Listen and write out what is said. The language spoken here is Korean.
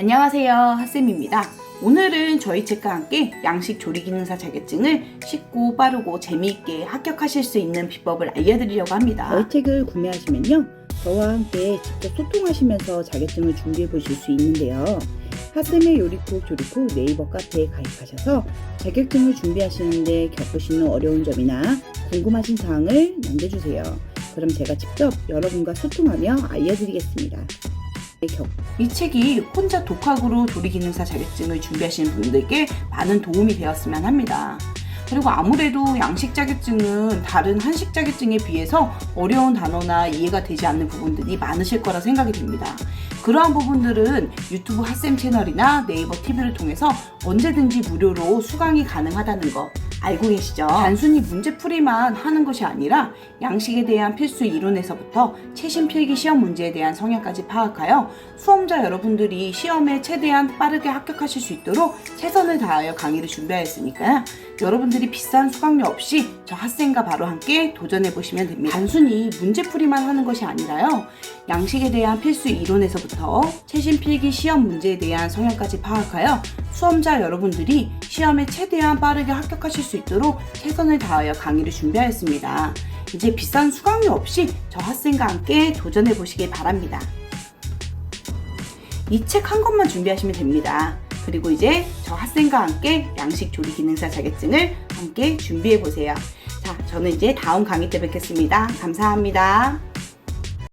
안녕하세요. 핫쌤입니다. 오늘은 저희 책과 함께 양식 조리 기능사 자격증을 쉽고 빠르고 재미있게 합격하실 수 있는 비법을 알려드리려고 합니다. 저희 책을 구매하시면요. 저와 함께 직접 소통하시면서 자격증을 준비해 보실 수 있는데요. 하쌤의 요리쿡 조리쿡 네이버 카페에 가입하셔서 자격증을 준비하시는데 겪으시는 어려운 점이나 궁금하신 사항을 남겨주세요. 그럼 제가 직접 여러분과 소통하며 알려드리겠습니다. 격- 이 책이 혼자 독학으로 조리 기능사 자격증을 준비하시는 분들께 많은 도움이 되었으면 합니다. 그리고 아무래도 양식 자격증은 다른 한식 자격증에 비해서 어려운 단어나 이해가 되지 않는 부분들이 많으실 거라 생각이 됩니다. 그러한 부분들은 유튜브 핫쌤 채널이나 네이버 TV를 통해서 언제든지 무료로 수강이 가능하다는 거 알고 계시죠? 단순히 문제풀이만 하는 것이 아니라 양식에 대한 필수 이론에서부터 최신 필기 시험 문제에 대한 성향까지 파악하여 수험자 여러분들이 시험에 최대한 빠르게 합격하실 수 있도록 최선을 다하여 강의를 준비하였으니까요. 여러분들이 비싼 수강료 없이 저 핫쌤과 바로 함께 도전해 보시면 됩니다. 단순히 문제풀이만 하는 것이 아니라요. 양식에 대한 필수 이론에서부터 최신 필기 시험 문제에 대한 성향까지 파악하여 수험자 여러분들이 시험에 최대한 빠르게 합격하실 수 있도록 최선을 다하여 강의를 준비하였습니다. 이제 비싼 수강료 없이 저 핫쌤과 함께 도전해 보시길 바랍니다. 이 책 한 권만 준비하시면 됩니다. 그리고 이제 저 핫쌤과 함께 양식 조리 기능사 자격증을 함께 준비해 보세요. 자, 저는 이제 다음 강의 때 뵙겠습니다. 감사합니다.